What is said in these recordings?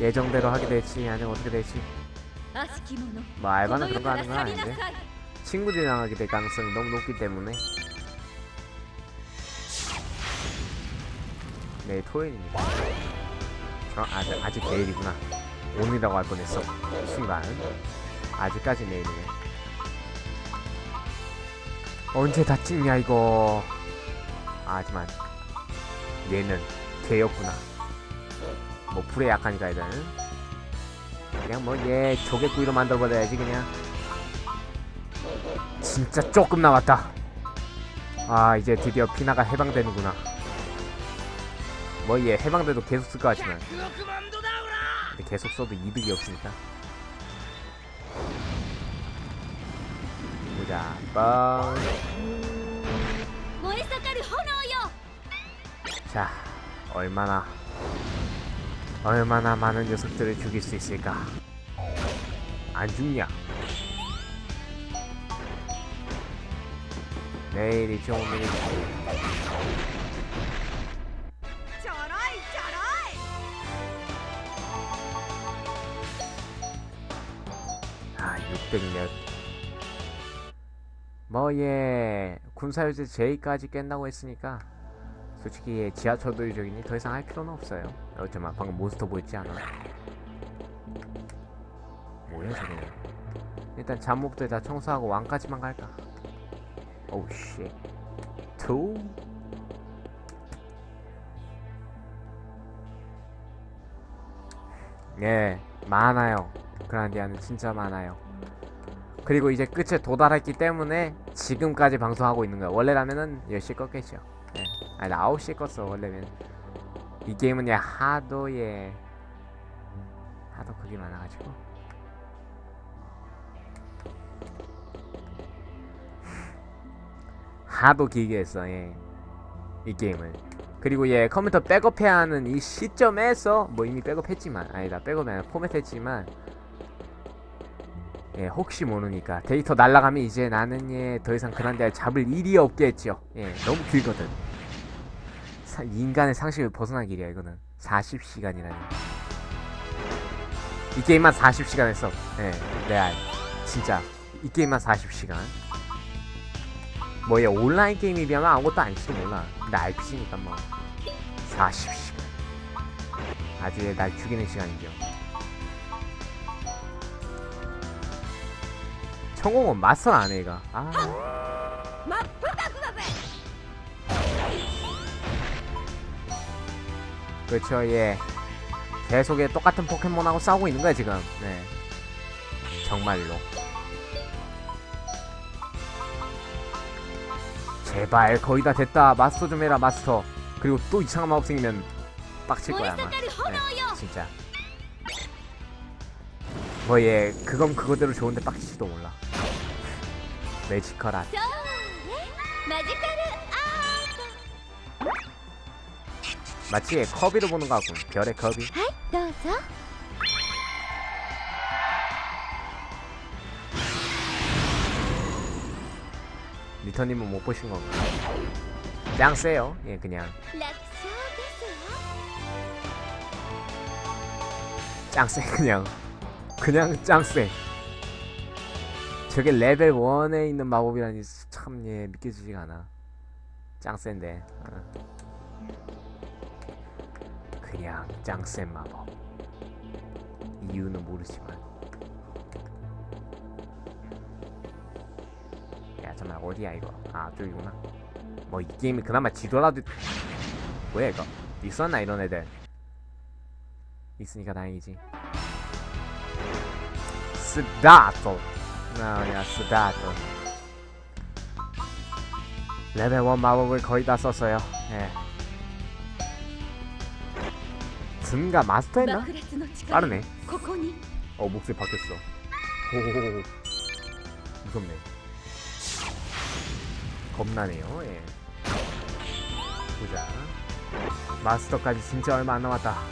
예정대로 하게 될지 아니면 어떻게 될지 뭐 알바나 그런 거 하는 건 아닌데 친구들이랑 하게 될 가능성이 너무 높기 때문에. 내일 토요일입니다. 어? 아직, 아직 내일이구나. 오늘이라고 할 뻔했어. 순간. 아직까지 내일이네. 언제 다 찍냐 이거. 하지만 얘는 개였구나. 뭐 불에 약하니까 일단 그냥 예, 뭐얘 조개구이로 만들어버려야지 그냥. 진짜 조금 남았다. 아 이제 드디어 피나가 해방되는구나. 뭐 얘 해방돼도 계속 쓸 것 같지만. 근데 계속 써도 이득이 없으니까. 보자 뻥 자 얼마나 얼마나 많은 녀석들을 죽일 수 있을까? 안 죽냐? 내일이 좋은 일이지. 600년. 아, 뭐예 군사유지 제의까지 깬다고 했으니까 솔직히 예, 지하철 도유적이니 더 이상 할 필요는 없어요. 어쩌면 방금 몬스터 보였지 않아? 뭐야, 저거. 일단 잡몹들 다 청소하고 왕까지만 갈까? 오우, 씨. 투? 예, 많아요. 그란디아는 진짜 많아요. 그리고 이제 끝에 도달했기 때문에 지금까지 방송하고 있는 거야. 원래라면은 10시 껐겠죠. 예. 아니, 나 9시 껐어, 원래면. 이 게임은 예, 하도 예. 하도 그게 많아가지고. 하도 길게 했어, 예. 이 게임을. 그리고 예, 컴퓨터 백업해야 하는 이 시점에서, 뭐 이미 백업했지만, 아니다, 백업이 아니라 포맷했지만, 예, 혹시 모르니까 데이터 날라가면 이제 나는 예, 더 이상 그란데를 잡을 일이 없겠죠. 예, 너무 길거든. 사- 인간의 상식을 벗어난 길이야 이거는. 40시간이라니. 이 게임만 40시간 했어. 예, 레알. 진짜 이 게임만 40시간. 뭐얘 온라인 게임에 비하면 아무것도 아닐지도 몰라. 근데 RPG니까 뭐 40시간. 아주 얘날 죽이는 시간이죠. 성공은 마스터 안 해, 얘가. 아. 그렇죠 예. 계속 똑같은 포켓몬하고 싸우고 있는 거야 지금. 네. 정말로. 제발 거의 다 됐다. 마스터 좀 해라 마스터. 그리고 또 이상한 마법 생기면 빡칠 거야 아마. 네, 진짜. 뭐예 그건 그거대로 좋은데 빡칠지도 몰라. 매지컬 아트 마치 예, 커비로 보는 거 같고, 별의 커비. トはいどうぞ 리터님은 못 보신 건가? 짱 세요. 예, 그냥 楽勝ですわ 짱 세, 그냥 그냥 짱 세. 저게 레벨 1에 있는 마법이라니 참 예, 믿겨지지가 않아. 짱 센데. 어. 그냥 짱센 마법. 이유는 모르지만. 야, 잠깐 어디야 이거? 아, 저기구나. 뭐 이 게임이 그나마 지도라도 뭐야 이거? 있었나 이런 애들? 있으니까 다행이지. 스타트. 나야 스타트. 레벨 1 마법을 거의 다 썼어요. 예. 증가 마스터 했나? 빠르네. 어 목소리 바뀌었어. 호호호. 무섭네. 겁나네요 예. 보자. 마스터까지 진짜 얼마 안 남았다.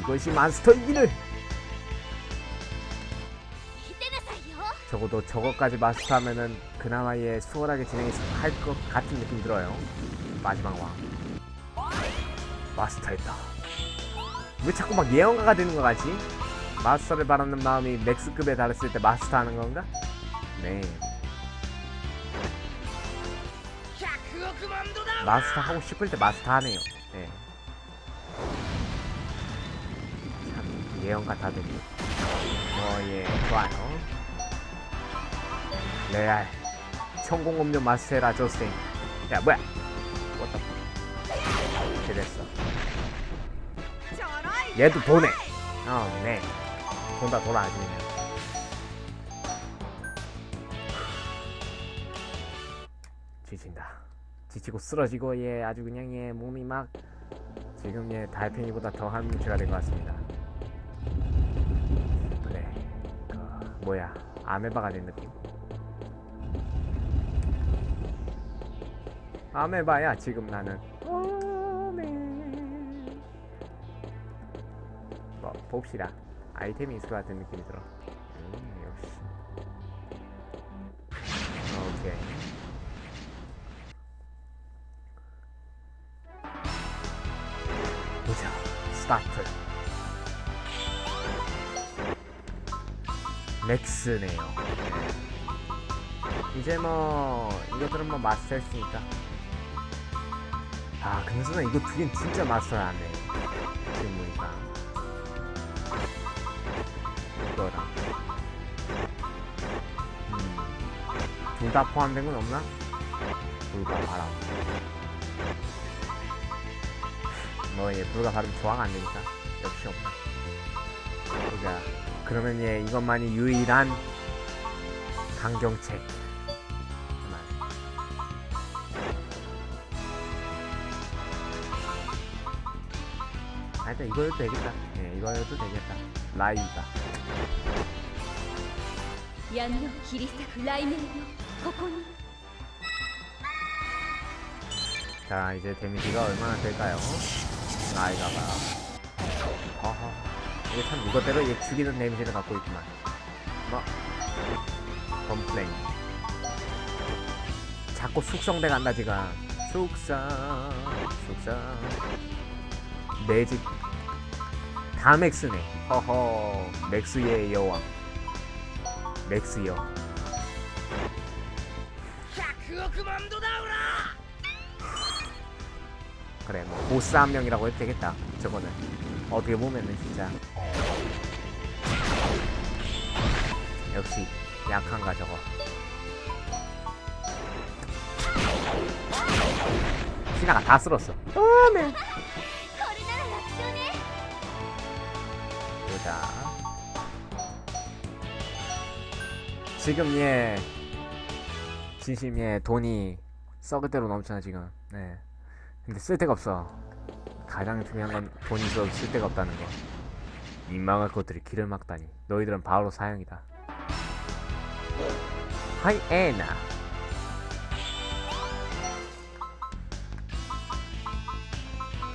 이것이 마스터의 길을 적어도 저것까지 마스터하면은 그나마에 수월하게 진행할 것 같은 느낌 들어요. 마지막 왕. 마스터했다. 왜 자꾸 막 예언가가 되는 것 같지? 마스터를 바라는 마음이 맥스급에 달했을 때 마스터 하는 건가? 네. 마스터 하고 싶을 때 마스터 하네요. 네. 참 예언 같아도. 어, 예, 좋아요. 레알. 천공음료 마스테라 조스팅. 야, 뭐야? fuck. 이렇게 됐어. 얘도 도네. 어, 네. 돈다 돌아 아주 그냥. 지친다. 지치고 쓰러지고 얘 아주 그냥 얘 몸이 막 지금 얘 달팽이보다 더한 문제가 된 것 같습니다. 그래. 그 뭐야 아메바가 된 느낌? 아메바야 지금 나는. 봅시다. 아이템이 있을 것 같은 느낌이 들어. 음, 역시. 오케이. 보자. 스타트. 맥스네요. 이제 뭐 이것들은 뭐 마스터했으니까. 아 근데 순간 이거 두 개는 진짜 마스터 안 해. 지금 보니까. 둘 다 포함된 건 없나? 불과 바람. 뭐얘 불과 바람 조화가 안 되니까 역시 없나. 보자. 그러면 얘 이것만이 유일한 강경책. 잠깐만. 아, 일단 이거여도 되겠다. 예, 이거여도 되겠다. 라이가. 闇を切り裂く雷鳴よ ここに 자, 이제 데미지가 얼마나 될까요? 라이가가. 어허. 이게 참 이것대로 얘 죽이는 데미지를 갖고 있구만. 뭐. 컴플레인. 자꾸 숙성돼 간다, 지금. 숙성. 숙성. 매직. 다 맥스네. 허허. 맥스의 여왕. 맥스여. 100억 만도 나오라! 그래 뭐 보스 한 명이라고 해도 되겠다 저거는. 어떻게 보면은 진짜. 역시 약한가 저거. 신화가 다 쓸었어. 어, 아네. 보자. 지금 얘 예. 진심에 돈이 썩을대로 넘쳐나 지금. 네. 근데 쓸데가 없어. 가장 중요한 건 돈이 있어도 쓸데가 없다는 거. 민망할 것들이 길을 막다니. 너희들은 바로 사형이다. 하이 에나.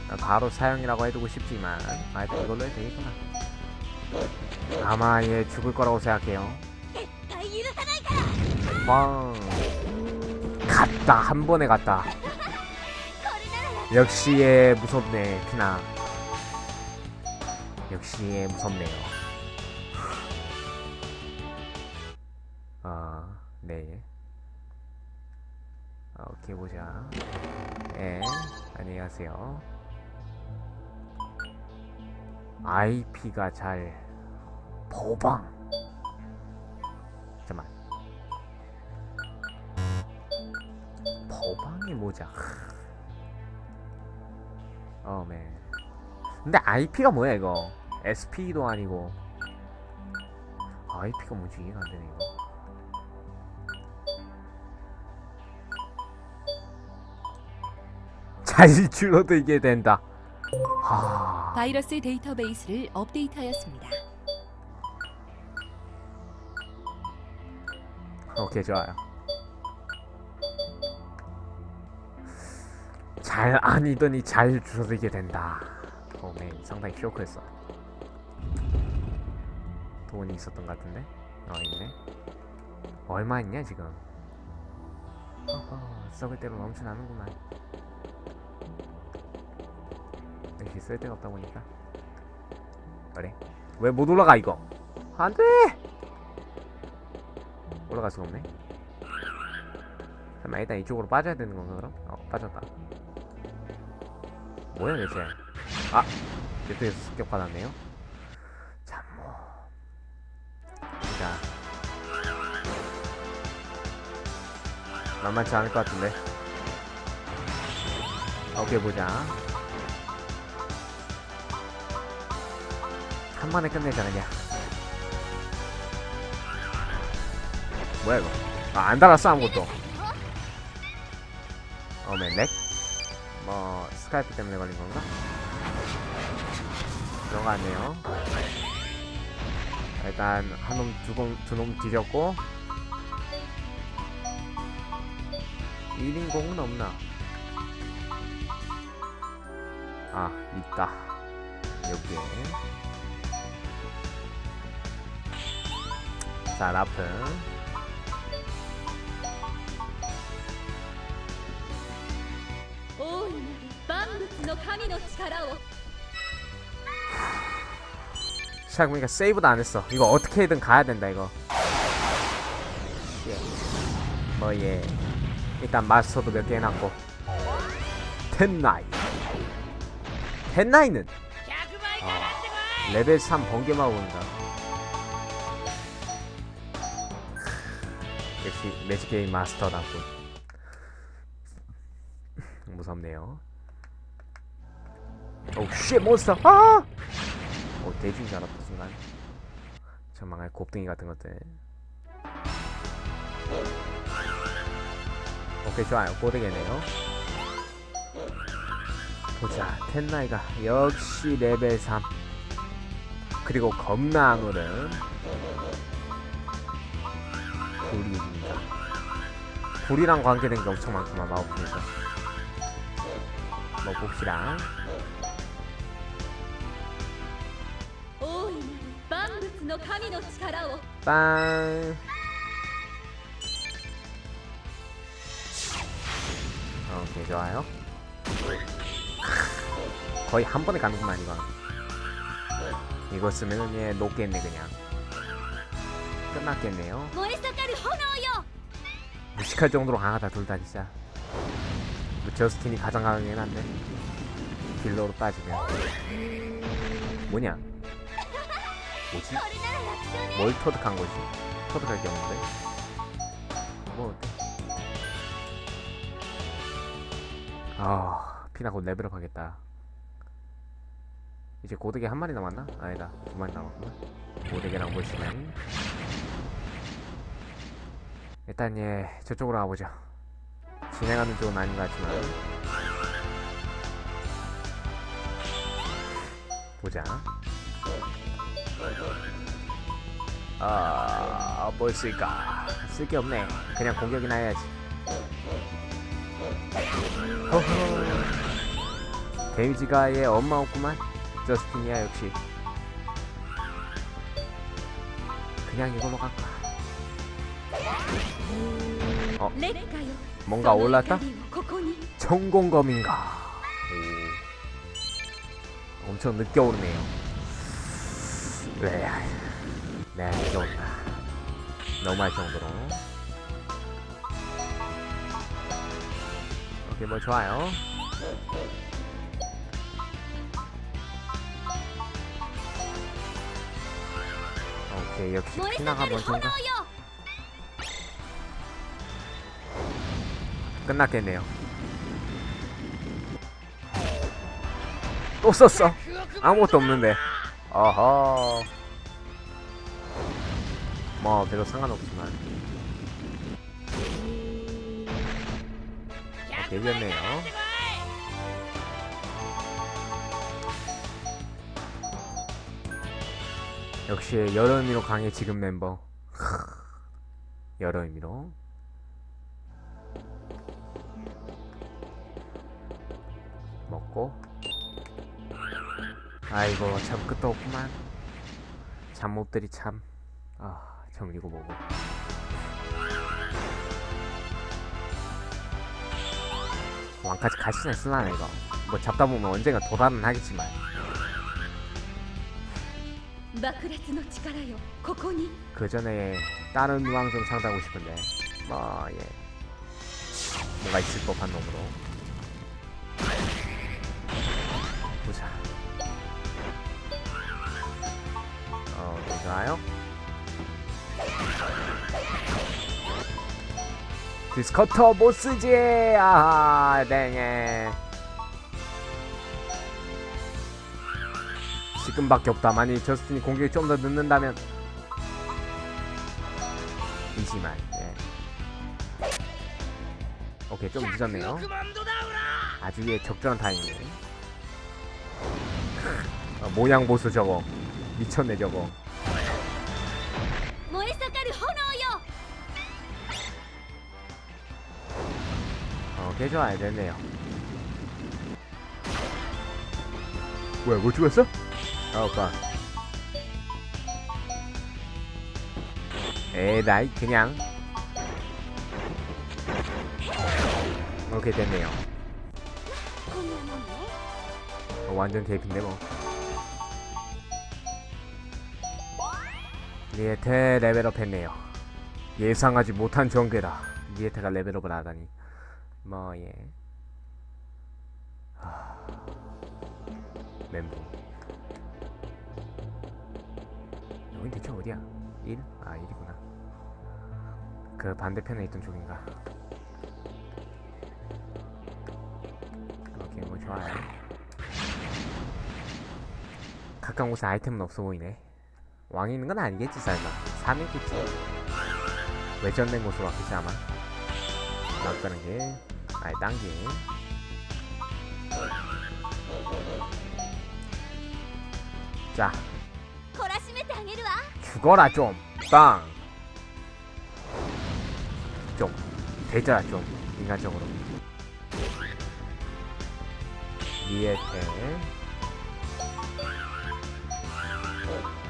아, 바로 사형이라고 해두고 싶지만 하여튼 이걸로 해도 되겠구나. 아마 얘 죽을 거라고 생각해요. 왕 갔다 한 번에 갔다 역시 예 무섭네 피나 역시 예 무섭네요 아, 네. 아, 오케이, 보자. 예, 안녕하세요. IP가 잘, 보방. 잠깐만. 보방이 뭐자. 어메 근데 IP가 뭐야 이거? SP도 아니고. IP가 뭔지 이해가 안 되네 이거. 잘 줄어도 이게 된다. 하. 바이러스 데이터베이스를 업데이트하였습니다. 오케이 좋아요 잘 아니더니 잘 줄어들게 된다. 어메 상당히 쇼크했어. 돈이 있었던 것 같은데? 어 있네. 얼마 있냐 지금? 허허 썩을 대로 넘쳐나는구만. 역시 쓸데가 없다 보니까. 그래. 왜 못 올라가 이거? 안 돼! 올라갈 수가 없네. 잠깐만 일단 이쪽으로 빠져야 되는 건가 그럼? 어 빠졌다 뭐야 대체 아? 이쪽에서 습격 받았네요. 참뭐. 자. 만만치 않을 것 같은데. 오케이 보자. 한 번에 끝내자 그냥. 뭐야 이거? 아 안 달았어 아무것도. 어맨 렉? 뭐 스카이프 때문에 걸린 건가? 같네요. 일단 한놈 두놈 두놈 뒤졌고. 1인공은 없나? 아 있다. 여기에. 자 라프 の神の力を 생각해보니까 세이브도 안 했어 이거 어떻게든 가야 된다 이거 뭐예 일단 마스터도 몇 개 해놨고 텐나이 텐나이는 100倍か 아, かってこい 레벨 3 번개만 오는다 역시 매직게임 마스터다고 무섭네요 오쉣 몬스터 아! 오 대중인 줄 알았다 순간 저 망할 곱등이 같은 것들 오케이 좋아요 고데게네요 보자 텐나이가 역시 레벨 3 그리고 겁나 안 오른 불입니다. 불이랑 관계된 게 엄청 많구만 마법이니까. 뭐 봅시다. 빵. 오케이 좋아요. 거의 한 번에 가는구만 이거. 이거 쓰면은 얘 녹겠네 그냥. 끝났겠네요. 무식할 정도로 강하다 둘 다 진짜. 뭐 저스틴이 가장 강하긴 한데 길러로 따지면 뭐냐? 뭐지? 뭘 터득한 거지? 터득할 게 없는데? 뭐 아, 피나 곧 레벨업 하겠다. 이제 고득이 한 마리 남았나? 아니다, 두 마리 남았구나. 고데기랑 물시맨. 일단 예, 저쪽으로 가보죠. 진행하는 쪽은 아닌 것 같지만. 보자. 아뭐 있을까? 쓸게 없네. 그냥 공격이나 해야지. 허허 데미지가 얘 엄마 없구만. 저스틴이야 역시. 그냥 이거 먹을까? 어 뭔가 올랐다? 전공검인가? 엄청 늦게 오르네요. 네, 네 좋다. 너무할 정도로. 오케이, 뭐 좋아요. 오케이, 역시 피나가 먼저. 끝났겠네요. 또 썼어. 아무것도 없는데. 어허. 뭐 별로 상관없지만. 되겠네요. 역시 여러 의미로 강해 지금 멤버. 의미로. 아이고 참 끝도 없구만. 잡몹들이 참아 아, 이거 뭐고 왕까지 갈 수는 있으나 이거. 뭐 잡다 보면 언젠가 도달은 하겠지만. 그 전에 다른 왕 좀 상대하고 싶은데. 뭐예. 뭔가 있을 법한 놈으로. 되나요? 디스커터 못 쓰지. 아하, 땡에. 지금밖에 없다. 만일 저스틴이 공격이 좀 더 늦는다면 이지만. 예. 오케이, 좀 늦었네요. 아주 예, 적절한 타이밍. 어, 모양 보수 저거 미쳤네 저거 해줘야 되네요. 뭐야, 뭘 죽었어? 아, 오빠. 에이, 나이, 그냥. 오케이, 됐네요. 어, 완전 대비인데, 뭐. 리에테 레벨업 했네요. 예상하지 못한 전개다. 리에테가 레벨업을 하다니. 뭐, 예. 하... 멘붕. 여긴 대체 어디야? 1? 아, 1이구나. 그 반대편에 있던 쪽인가. 오케이, 뭐, 좋아요. 가까운 곳에 아이템은 없어 보이네. 왕이 있는 건 아니겠지, 설마. 삼이겠지. 외전된 곳으로 왔겠지, 아마. 나가는 길. 아예 딴 게임 자 죽어라 좀빵. 좀. 되자 좀. 인간적으로. 리에테.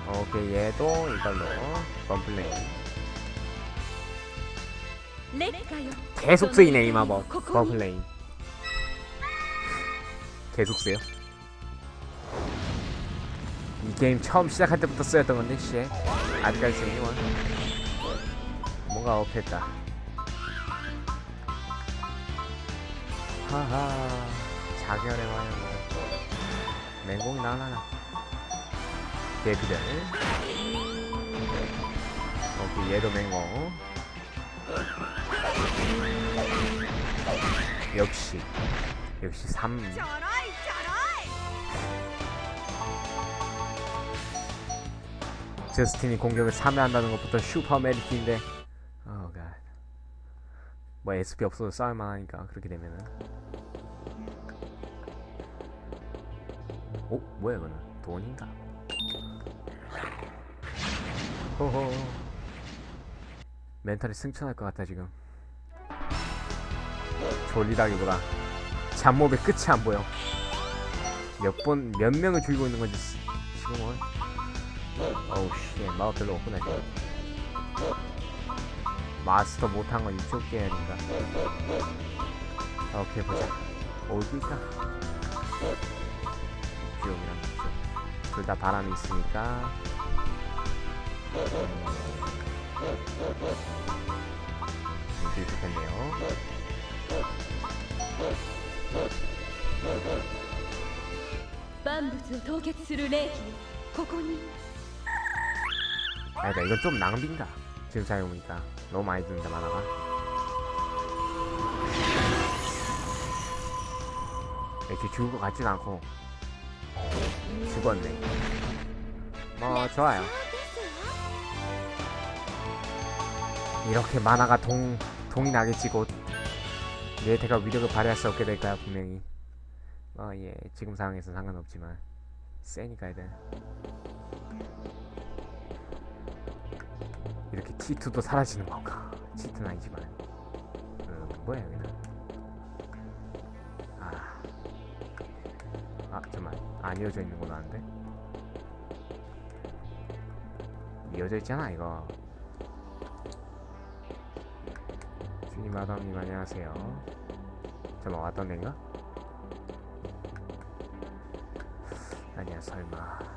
오케이 얘도 이걸로. 펌플레이. 계속 쓰이네 이 마법. 버플레인. 계속 쓰여 이 게임 처음 시작할 때부터 쓰였던 건데 씨. 아직까지 쓰이니만 뭔가 업했다. 하하. 자결의 와요 맹공이 날라나 대피들. 오케이 얘도 맹공. 역시 역시 3 저스틴이 공격을 참여한다는 것부터 슈퍼 메리트인데 어 갓. 뭐 SP 없어도 싸울만 하니까 그렇게 되면은 오? 뭐야 이거는 돈인가? 호호 멘탈이 승천할 것 같다 지금 졸리다기보다 잡몹의 끝이 안 보여. 몇 번 몇 명을 죽이고 있는 건지 스- 지금은 어우 씨 마법 별로 없구나 마스터 못한 건 이쪽 계열인가? 오케이 보자. 어디일까 지옥이랑 이쪽 둘 다 바람이 있으니까. 이렇게 됐네요 万物を凍結する霊気よここに 아니다 이건 좀 낭비인가 지금 생각해보니까 너무 많이 드는데 만화가 이렇게 죽을 것 같진 않고 죽었네 뭐 좋아요 ですわ 이렇게 만화가 동, 동이 나겠지 곧 얘태가 위력을 발휘할 수 없게 될 거야 분명히? 어 예. 지금 상황에서 상관없지만. 세니까 애들. 이렇게 T2도 사라지는 건가? T2는 아니지만. 음, 뭐야 여기는? 아, 아 잠깐만. 안 이어져 있는 거 나는데? 이어져 있잖아 이거 님 아담님 안녕하세요 잠깐 왔던 데인가? 아니야 설마